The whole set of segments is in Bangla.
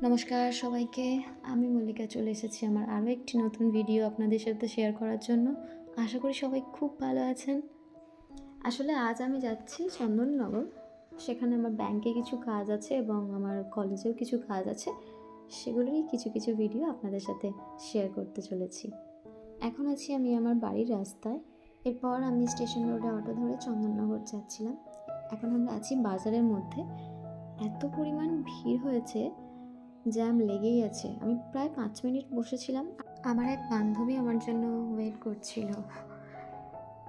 নমস্কার সবাইকে, আমি মল্লিকা চলে এসেছি আমার আরও একটি নতুন ভিডিও আপনাদের সাথে শেয়ার করার জন্য। আশা করি সবাই খুব ভালো আছেন। আসলে আজ আমি যাচ্ছি চন্দননগর। সেখানে আমার ব্যাংকে কিছু কাজ আছে এবং আমার কলেজেও কিছু কাজ আছে। সেগুলোরই কিছু কিছু ভিডিও আপনাদের সাথে শেয়ার করতে চলেছি। এখন আছি আমি আমার বাড়ির রাস্তায়। এরপর আমি স্টেশন রোডে অটো ধরে চন্দননগর যাচ্ছিলাম। এখন আমরা আছি বাজারের মধ্যে। এত পরিমাণ ভিড় হয়েছে জ্যাম লেগেই আছে। আমি প্রায় পাঁচ মিনিট বসেছিলাম। আমার এক বান্ধবী আমার জন্য ওয়েট করছিল।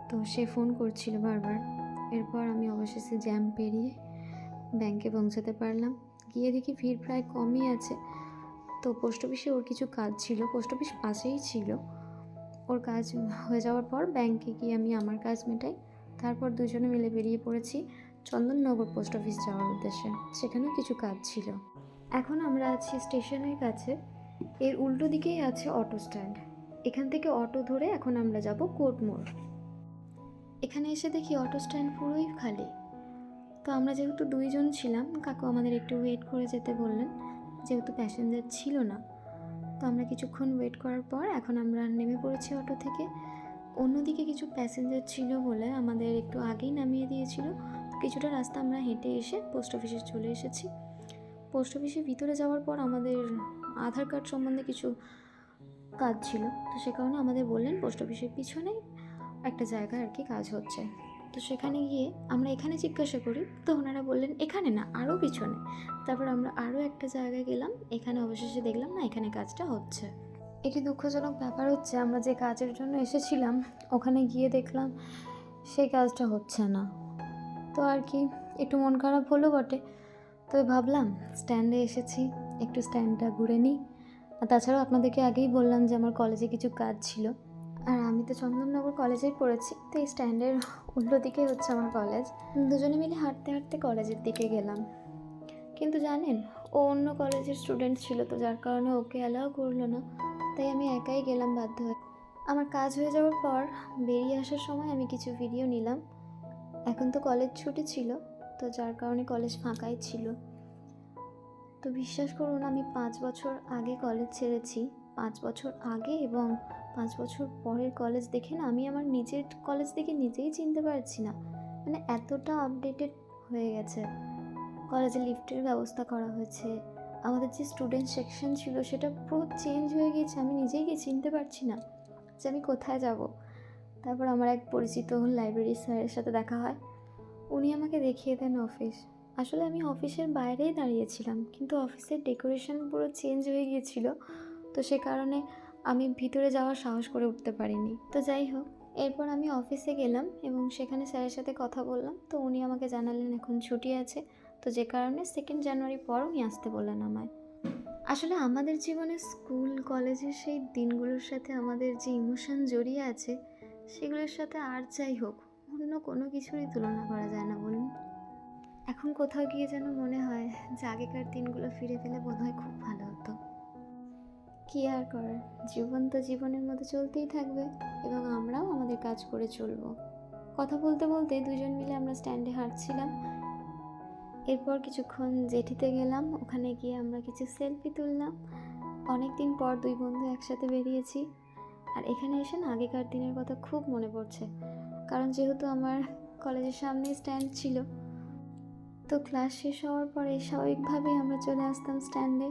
তো সে ফোন করছিল বারবার। এরপর আমি অবশেষে জ্যাম পেরিয়ে ব্যাংকে পৌঁছাতে পারলাম। গিয়ে দেখি ভিড় প্রায় কমই আছে। তো পোস্ট অফিসে ওর কিছু কাজ ছিল। পোস্ট অফিস পাশেই ছিল। ওর কাজ হয়ে যাওয়ার পর ব্যাংকে গিয়ে আমি আমার কাজ মেটাই। তারপর দুজনে মিলে বেরিয়ে পড়েছি চন্দননগর পোস্ট অফিস যাওয়ার উদ্দেশ্যে। সেখানেও কিছু কাজ ছিল। এখন আমরা আছি স্টেশনের কাছে। এর উল্টো দিকেই আছে অটো স্ট্যান্ড। এখান থেকে অটো ধরে এখন আমরা যাব কোর্ট মোড়। এখানে এসে দেখি অটো স্ট্যান্ড পুরোই খালি। তো আমরা যেহেতু দুইজন ছিলাম, কাকু আমাদের একটু ওয়েট করে যেতে বললেন। যেহেতু প্যাসেঞ্জার ছিল না। তো আমরা কিছুক্ষণ ওয়েট করার পর এখন আমরা নেমে পড়েছি অটো থেকে। অন্যদিকে কিছু প্যাসেঞ্জার ছিল বলে আমাদের একটু আগেই নামিয়ে দিয়েছিল। কিছুটা রাস্তা আমরা হেঁটে এসে পোস্ট অফিসে চলে এসেছি। পোস্ট অফিসের ভিতরে যাওয়ার পর আমাদের আধার কার্ড সম্বন্ধে কিছু কাজ ছিল। তো সে কারণে আমাদের বললেন পোস্ট অফিসের পিছনে একটা জায়গায় আর কি কাজ হচ্ছে। তো সেখানে গিয়ে আমরা এখানে জিজ্ঞাসা করি, তো ওনারা বললেন, এখানে না আরও পিছনে। তারপর আমরা আরও একটা জায়গায় গেলাম, এখানে অবশেষে দেখলাম, না, এখানে কাজটা হচ্ছে। এটি দুঃখজনক ব্যাপার হচ্ছে, আমরা যে কাজের জন্য এসেছিলাম, ওখানে গিয়ে দেখলাম সেই কাজটা হচ্ছে না। তো আর কি, একটু মন খারাপ হলো বটে। তবে ভাবলাম স্ট্যান্ডে এসেছি, একটু স্ট্যান্ডটা ঘুরে নিই। আর তাছাড়াও আপনাদেরকে আগেই বললাম যে আমার কলেজে কিছু কাজ ছিল। আর আমি তো চন্দননগর কলেজেই পড়েছি, তো এই স্ট্যান্ডের উল্টো দিকেই হচ্ছে আমার কলেজ দুজনে মিলে হাঁটতে হাঁটতে কলেজের দিকে গেলাম। কিন্তু জানেন, ও অন্য কলেজের স্টুডেন্ট ছিল তো যার কারণে ওকে অ্যালাও করল না, তাই আমি একাই গেলাম বাধ্য হয়ে। আমার কাজ হয়ে যাওয়ার পর বেরিয়ে আসার সময় আমি কিছু ভিডিও নিলাম। এখন তো কলেজ ছুটি ছিল। তো যার কারণে কলেজ ফাঁকাই ছিল। তো বিশ্বাস করুন, আমি পাঁচ বছর আগে কলেজ ছেড়েছি। পাঁচ বছর আগে এবং পাঁচ বছর পরের কলেজ দেখে না আমি আমার নিজের কলেজ দেখে নিজেই চিনতে পারছি না। মানে এতটা আপডেটেড হয়ে গেছে। কলেজে লিফটের ব্যবস্থা করা হয়েছে। আমাদের যে স্টুডেন্ট সেকশন ছিল সেটা পুরো চেঞ্জ হয়ে গিয়েছে। আমি নিজেই গিয়ে চিনতে পারছি না যে আমি কোথায় যাব। তারপর আমার এক পরিচিত লাইব্রেরি স্যারের সাথে দেখা হয়। উনি আমাকে দেখিয়ে দেন অফিস। আসলে আমি অফিসের বাইরেই দাঁড়িয়েছিলাম, কিন্তু অফিসের ডেকোরেশন পুরো চেঞ্জ হয়ে গিয়েছিল, তো সে কারণে আমি ভিতরে যাওয়ার সাহস করে উঠতে পারিনি। তো যাই হোক, এরপর আমি অফিসে গেলাম এবং সেখানে স্যারের সাথে কথা বললাম, তো উনি আমাকে জানালেন এখন ছুটি আছে, তো যে কারণে সেকেন্ড জানুয়ারি পর উনি আসতে বললেন আমায়। আসলে আমাদের জীবনে স্কুল, কলেজের সেই দিনগুলোর সাথে আমাদের যে ইমোশন জড়িয়ে আছে, সেগুলোর সাথে আর যাই হোক অন্য কোনো কিছুরই তুলনা করা যায় না বলুন। এখন কোথাও গিয়ে যেন মনে হয় যে আগেকার দিনগুলো ফিরে পেলে বোধহয় খুব ভালো হতো। কি আর করার? জীবন তো জীবনের মতো চলতেই থাকবে এবং আমরাও আমাদের কাজ করে চলবো। কথা বলতে বলতে দুজন মিলে আমরা স্ট্যান্ডে হাঁটছিলাম। এরপর কিছুক্ষণ জেঠিতে গেলাম, ওখানে গিয়ে আমরা কিছু সেলফি তুললাম। অনেক দিন পর দুই বন্ধু একসাথে বেরিয়েছি। আর এখানে এসে না আগেকার দিনের কথা খুব মনে পড়ছে। কারণ যেহেতু আমার কলেজের সামনে স্ট্যান্ড ছিল, তো ক্লাস শেষ হওয়ার পরে স্বাভাবিকভাবেই আমরা চলে আসতাম স্ট্যান্ডে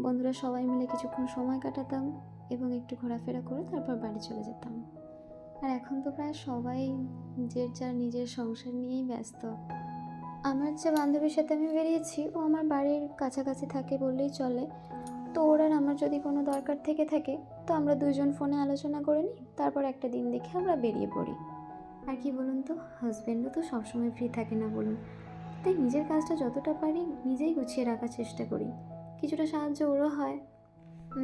বন্ধুরা সবাই মিলে কিছুক্ষণ সময় কাটাতাম এবং একটু ঘোরাফেরা করে তারপর বাড়ি চলে যেতাম। আর এখন তো প্রায় সবাই যে যার নিজের সংসার নিয়েই ব্যস্ত। আমার যে বান্ধবীর সাথে আমি বেরিয়েছি, ও আমার বাড়ির কাছাকাছি থাকে বললেই চলে। তো ওর আর আমার যদি কোনো দরকার থেকে থাকে, তো আমরা দুজন ফোনে আলোচনা করে নিই, তারপর একটা দিন দেখে আমরা বেরিয়ে পড়ি। আর কি বলুন তো হাজব্যান্ডও তো সবসময় ফ্রি থাকে না বলুন। তাই নিজের কাজটা যতটা পারি নিজেই গুছিয়ে রাখার চেষ্টা করি। কিছুটা সাহায্য ওরও হয়।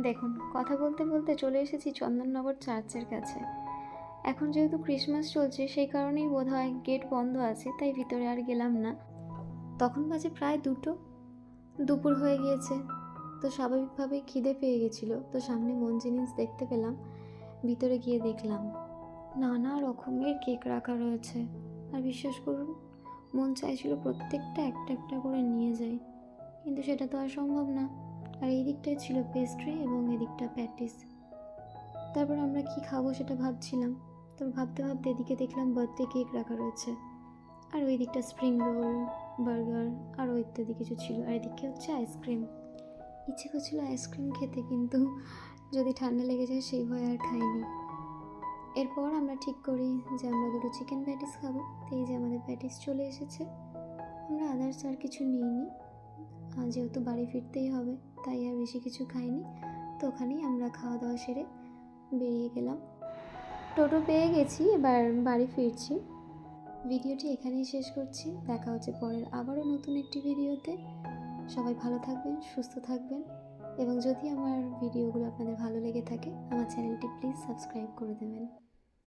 দেখুন, কথা বলতে বলতে চলে এসেছি চন্দননগর চার্চের কাছে। এখন যেহেতু ক্রিসমাস চলছে, সেই কারণেই বোধ হয় গেট বন্ধ আছে, তাই ভিতরে আর গেলাম না। তখন বাজে প্রায় দুটো। দুপুর হয়ে গিয়েছে। তো স্বাভাবিকভাবেই খিদে পেয়ে গেছিল। তো সামনে মন জিনিস দেখতে পেলাম। ভিতরে গিয়ে দেখলাম। নানা রকমের কেক রাখা রয়েছে। আর বিশ্বাস করুন, মন চাইছিল প্রত্যেকটা একটা একটা করে নিয়ে যাই। কিন্তু সেটা তো আর সম্ভব না। আর এই দিকটায় ছিল পেস্ট্রি এবং এদিকটা প্যাটিস তারপর আমরা কি খাব সেটা ভাবছিলাম। তো ভাবতে ভাবতে এদিকে দেখলাম বার্থডে কেক রাখা রয়েছে। আর ওই দিকটা স্প্রিং রোল বার্গার আরও ইত্যাদি কিছু ছিল। আর এদিকে হচ্ছে আইসক্রিম ইচ্ছে করছিল আইসক্রিম খেতে, কিন্তু যদি ঠান্ডা লেগে যায় সেই ভয় আর খাইনি। এরপর আমরা ঠিক করি যে আমরা দুটো চিকেন প্যাটিস খাব। তো এই যে আমাদের প্যাটিস চলে এসেছে। আমরা আদার্স আর কিছু নিইনি। যেহেতু বাড়ি ফিরতেই হবে, তাই আর বেশি কিছু খাইনি। তো ওখানেই আমরা খাওয়া দাওয়া সেরে বেরিয়ে গেলাম। টোটো পেয়ে গেছি, এবার বাড়ি ফিরছি। ভিডিওটি এখানেই শেষ করছি। দেখা হচ্ছে পরের আবারও নতুন একটি ভিডিওতে। সবাই ভালো থাকবেন, সুস্থ থাকবেন। এবং যদি আমার ভিডিওগুলো আপনাদের ভালো লেগে থাকে, আমার চ্যানেলটি প্লিজ সাবস্ক্রাইব করে দেবেন।